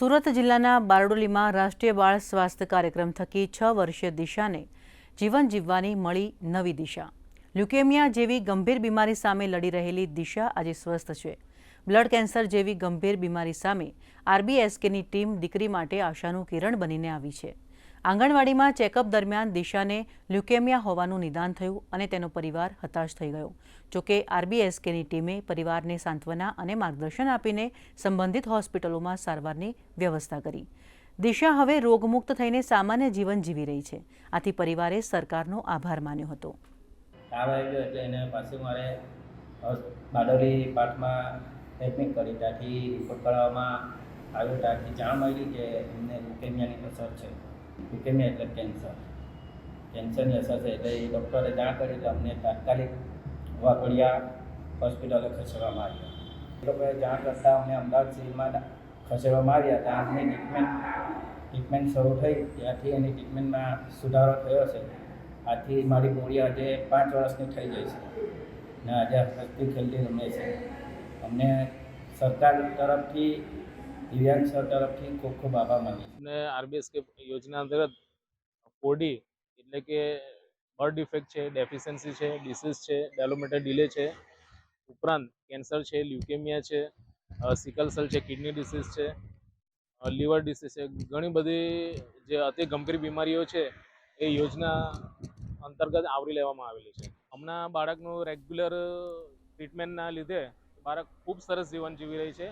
સુરત જિલ્લાના બારડોલીમાં રાષ્ટ્રીય બાળ સ્વાસ્થ્ય કાર્યક્રમ થકી છ વર્ષીય દિશાને જીવન જીવવાની મળી નવી દિશા. લ્યુકેમિયા જેવી ગંભીર બીમારી સામે લડી રહેલી દિશા આજે સ્વસ્થ છે. બ્લડ કેન્સર જેવી ગંભીર બીમારી સામે આરબીએસકેની ટીમ દીકરી માટે આશાનું કિરણ બનીને આવી છે. આંગણવાડીમાં ચેકઅપ દરમિયાન દિશાને લ્યુકેમિયા હોવાનું નિદાન થયું અને તેનો પરિવાર હતાશ થઈ ગયો. જોકે આરબીએસકેની ટીમે પરિવારને સાંત્વના અને માર્ગદર્શન આપીને સંબંધિત હોસ્પિટલોમાં સારવારની વ્યવસ્થા કરી. દિશા હવે રોગમુક્ત થઈને સામાન્ય જીવન જીવી રહી છે. આથી પરિવારે સરકારનો આભાર માન્યો હતો. રિપોર્ટ કરવામાં આવ્યો. ત્યાંથી જાણ મળી કે એમને લ્યુકેમિયાની અસર છે. લ્યુકેમિયા એટલે કેન્સર કેન્સરની અસર છે એટલે એ ડૉક્ટરે જાણ કરી એટલે અમને તાત્કાલિક વાઘોડિયા હોસ્પિટલે ખસેડવામાં આવ્યા. એ લોકોએ જાણ કરતાં અમને અમદાવાદ સિવિલમાં ખસેડવામાં આવ્યા. ત્યાં અમને ટ્રીટમેન્ટ ટ્રીટમેન્ટ શરૂ થઈ. ત્યાંથી એની ટ્રીટમેન્ટમાં સુધારો થયો છે. આથી મારી ગોળી આજે પાંચ વર્ષની થઈ ગઈ છે. ને આજે હસ્તી ખેલતી રમે છે. અમને સરકાર તરફથી દિવ્યાંગ તરફથી ખૂબ ખૂબ આભાર માની ને આરબીએસ કે યોજના અંતર્ગત ફોડી એટલે કે બર્ડ ડિફેક્ટ છે, ડેફિશિયન્સી છે, ડિસીઝ છે, ડેવલપમેન્ટલ ડીલે છે, ઉપરાંત કેન્સર છે, લ્યુકેમિયા છે સિકલસલ છે, કિડની ડિસીઝ છે લીવર ડિસીઝ છે, ઘણી બધી જે અતિ ગંભીર બીમારીઓ છે એ યોજના અંતર્ગત આવરી લેવામાં આવેલી છે. હમણાં બાળકનું રેગ્યુલર ટ્રીટમેન્ટના લીધે બાળક ખૂબ સરસ જીવન જીવી રહી છે.